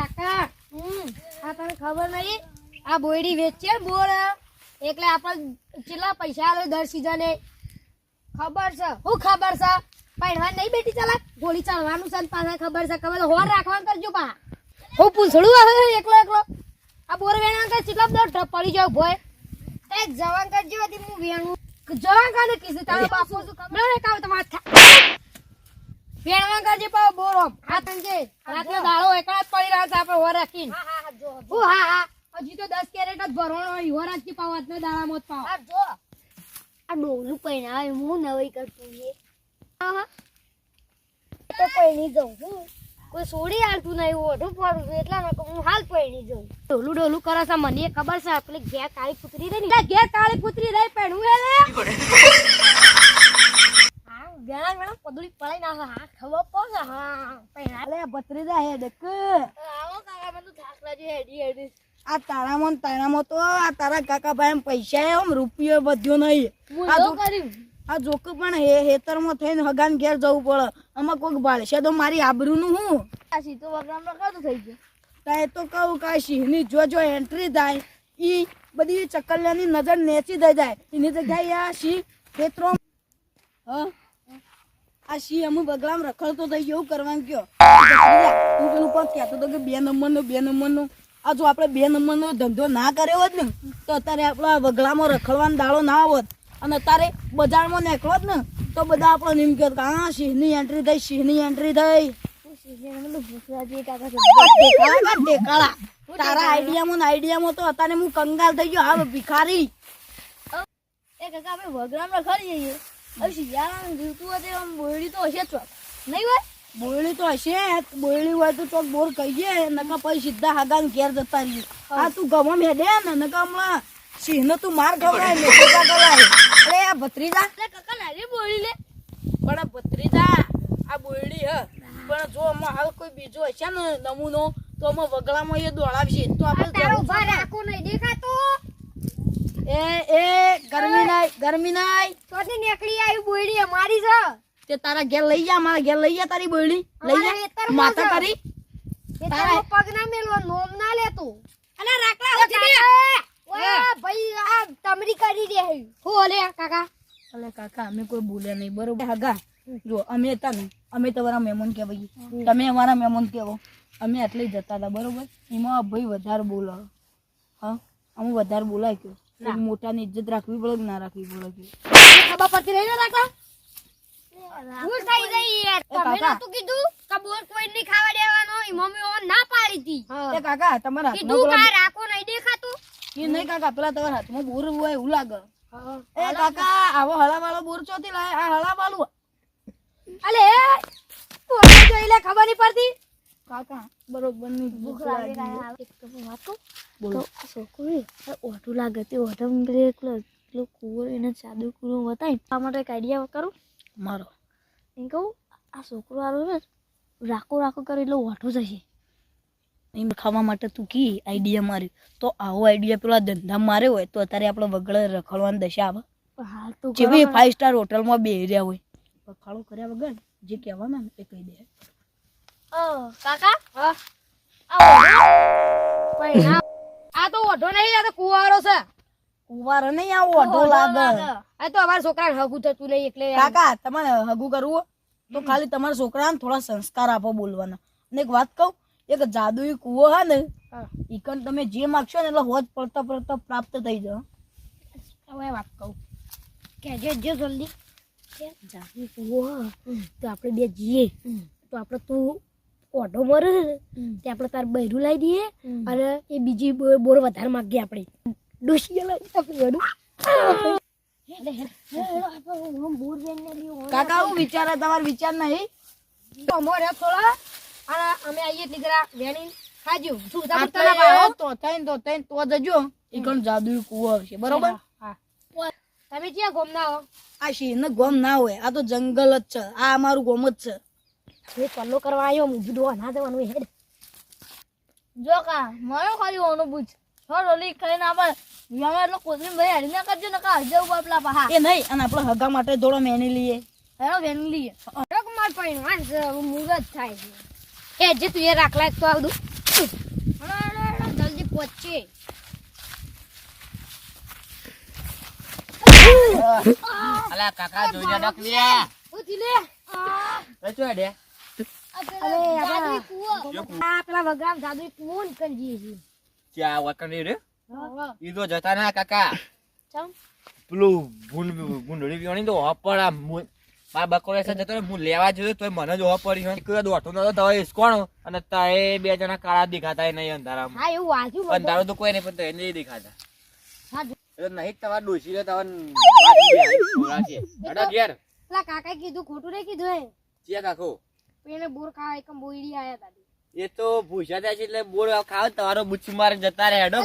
રાકા આ તને ખબર નહીં? આ બોયડી વેચે બોર. એટલે આપણે કેટલા પૈસા આવે દર સીઝને ખબર છે? હું ખબર છે? પહેરવા નહીં બેટી ચાલા ગોળી ચાલવાનું છે પાસે પાછા ખબર છે? ખબર. હોર રાખવાનું કરજો પા હું પૂછડું આવે એકલો એકલો? આ બોર વેણા કે કેટલા દર પડી જાવ ભોય. એક જવાન કરજો હતી હું વેણું. જવાન કાને કીધું? તારા બાપુ શું ખબર? કાવ તમારે વેણવા કરજે પાવ બોરો. આ તંજે રાતનો દાળો એકલા પડી રહ્યા છે આપણે હોર રાખીને. હા હા હા હજી તો દસ કેરેટ જ ભરવાનો હોય. હોર રાખી પાવ આજનો દાળા જ પાવ. જો. આ ડોલું પહેરાવે હું નવી કરતું છે તો પહેરી જઉં હું કોઈ છોડી હાલતું નહીં ઓઢું પડું છું એટલા માટે હું હાલ પૈણી જઉં. ડોલું ડોલું કરે છે મને ખબર છે આપણે ઘેર કાળી કૂતરી રહી ને. ઘેર કાળી કૂતરી રહી પહેણું હે લે હા વેણા વેણા પદુડી પડાઈ નાખે. હા ખબર પડે હા પહેણા ભત્રીજા હે દેખ. આવો કાકા મને થાક લાગ્યો હેડી હેડી. આ તારામાં ને તારામાં તો આ તારા કાકા ભાઈ પૈસા એમ રૂપિયો બધ્યો નહીં. આ જો આ જોક પણ હે હેતરમાં થઈને હગાન ઘેર જવું પડે. આમાં કોઈક ભાળશે તો મારી આબરૂનું હું? આ સીધો વગરામ રખાતું થઈ ગયો? તાય તો કહું કે સિંહની જો જો એન્ટ્રી થાય ઈ બધી ચકલિયાની નજર નેચી થઈ જાય. એની જગ્યાએ આ સિંહ ખેતરો હ? આ સિંહ અમુ બગલામ રખડતો થઈ ગયો કરવાનું કયો? હું પેલું પણ કહેતો હતો કે બે નંબરનો બે નંબરનો. આ જો આપણે બે નંબરનો ધંધો ના કર્યો હોત ને, તો અત્યારે આપણા વગલામાં રખડવાનો દાડો ના આવત અને અત્યારે બજારમાં નીકળો ને, તો બધા આપણને એમ કહે કે, હા સિંહની એન્ટ્રી થઈ સિંહની એન્ટ્રી થઈ. તારા આઈડિયામાં આઈડિયામાં તો અત્યારે હું કંગાલ થઈ ગયો. હા ભિખારી. એ કાકા, આપણે વગરામ રખાડી જઈએ હવે શિયાળાનું ઋતુ હતી આમ બોયડી તો હશે જ ચોક. નહીં હોય? બોયડી તો હશે બોયડી હોય તો ચોક બોર કહીએ નકા પછી સીધા હાગાન ઘેર જતા રહીએ. આ તું ગમો મેડે ને નકા હમણાં સિંહનો તું માર ખવડાય મેઠા કરાય અરે આ ભત્રીજા. એટલે કાકા નાની બોયડી લે. પણ આ ભત્રીજા આ બોયડી હ. પણ જો આમાં હાલ કોઈ બીજો હશે ને નમૂનો તો આમાં વગડામાં એ દોડાવશે. તો આપણે તારો જવું આખો નહીં દેખાતો. એ એ ગરમી નાય ગરમી નાય ચોથી નીકળી આવી બોયડી અમારી છે તે તારા ઘેર લઈ જા મારા ઘેર લઈ જા તારી બોયડી. લઈ જા. માતા તારી. તારો પગ ના મેલવો નોમ ના લેતું અને રાખલા હોતી ને વાહ ભાઈ આ તમરી કરી દે હો. ઓલે કાકા? અલે કાકા અમે કોઈ બોલ્યા નહીં બરોબર? હગા. જો અમે હતા ને અમે તમારા મહેમાન કહેવાય તમે અમારા મહેમાન કહેવો. અમે એટલે જતા હતા બરોબર? એમાં ભાઈ વધારે બોલો હા અમે વધારે બોલાય કયો. એટલે મોટાની ઇજ્જત રાખવી પડે કે ના રાખવી પડે ખબર પડતી રહી ને ભૂલ થઈ ગઈ યાર. એ કાકા. કીધું કે બોર કોઈ નહીં ખાવા દેવાનો ઈ મમ્મી ઓન ના પાડી હતી. એ કાકા તમારા કીધું પેલા કા રાખો નહીં દેખાતું. એ નહીં કાકા પેલા તમારા હાથમાં બોર હોય એવું લાગે. એ કાકા આવો હળાવાળો બોર ચોથી લાય આ હળાવાળું અલે તું જોઈ લે ખબર નહીં પડતી? કાકા બરોબર ભૂખ લાગી એક તો વાત. કહું બોલો. તો આ છોકરી ઓઢું લાગે તે ઓઢમ એકલો કુવો એને ચાદુ કુવો બતાવી આ માટે એક આઈડિયા કરું. મારો. એમ કહું આ છોકરો આરો ને રાખો રાખો કરે એટલે ઓઢો જશે. એમ ખાવા માટે તું કી આઈડિયા માર્યું તો આવો આઈડિયા પેલા ધંધા માર્યો હોય તો અત્યારે આપણે વગડે રખડવાની દશા આવે. પણ હાલ તો જેવી ફાઈવ સ્ટાર હોટલમાં બે રહ્યા હોય. રખાડો કર્યા વગર જે કહેવાના ને એ કહી દે. કાકા? હા આ પણ ના. આ તો ઓઢો નહીં આ તો કુવારો છે. કુંવારો નહીં આવો અઢો લાગે. આ તો અમારા છોકરા હગું થતું નહીં એટલે કાકા તમારે હગું કરવું તો ખાલી તમારા છોકરાને થોડા સંસ્કાર આપો બોલવાના. અને એક વાત કહું એક જાદુઈ કુવો હે ને. ઈકન તમે જે માગશો ને એટલે હોજ પડતા પડતા પ્રાપ્ત થઈ જાવ હવે વાત કહું. કે જે જલ્દી. જાદુ કુવો તો આપણે બે જઈએ તો આપણે તું ઓઢો મરે તે આપણે તાર બૈરું લાવી દઈએ અને એ બીજી બોર વધારે માગીએ આપણે. ડોશીએ લાવી આપણે કાકા હું વિચારે તમારો વિચાર નહીં. અમારે થોડા અને અમે આવીએ એટલે વેણી ખાજો. શું તો થઈને તો થઈને તો જજો. ઈકન જાદુ કુવો છે બરોબર. તમે ક્યાં ગોમ ના હો? આ શિરને ગોમ ના હોય આ તો જંગલ જ છે આ અમારું ગોમ જ છે. એ પલ્લો કરવા આવ્યો હું કીધું ના જવાનું હેડ. જો કા મારો ખાલી ઓનો પૂછ હો રોલી ખાઈને પર યમે એટલો કોથળી ભાઈ હરી ના કરજો ને કા હજે ઉપર પેલા પાહા. એ નહીં અને આપણે હગા માટે થોડો મેની લઈએ. હેરો બેન લઈએ. માર પૈણવાન છે, મુગત થાય છે. એ જે તું એ રાખલા તો આવડું. હેડો, હેડો, જલ્દી પહોંચે અલા કાકા જોઈ જા ડકલિયા ઉઠી લે. એ શું પેલા વગરામ જાદુઈ કૂવો. ને જઈએ ચા વકડી રે? ઈ તો જતા ના કાકા. ચમ. પેલું ભૂંડ ભૂંડળી પીવાની તો હોપ આ મારા બકોરે જતો હું લેવા જોયો તો મને જ હોપ પડી હોય કોઈ દોઢો નતો તો હવે અને તાએ બે જણા કાળા દેખાતા નહીં અંધારામાં. હા એવું વાંચ્યું બધું. તો કોઈ નહીં પણ તો નહીં દેખાતા. હા, એટલે નહીં તમારે ડોસી રે તમારે છે. હેડો ઘેર. પેલા કાકાએ કીધું ખોટું નહીં કીધું ચિયા કાકો. એને બોર ખાવા એકમ બોયડી આયા તા એ તો ભૂસા થાય છે એટલે બોર ખાવ તમારો બુચ્છી મારે જતા રહે. હેડો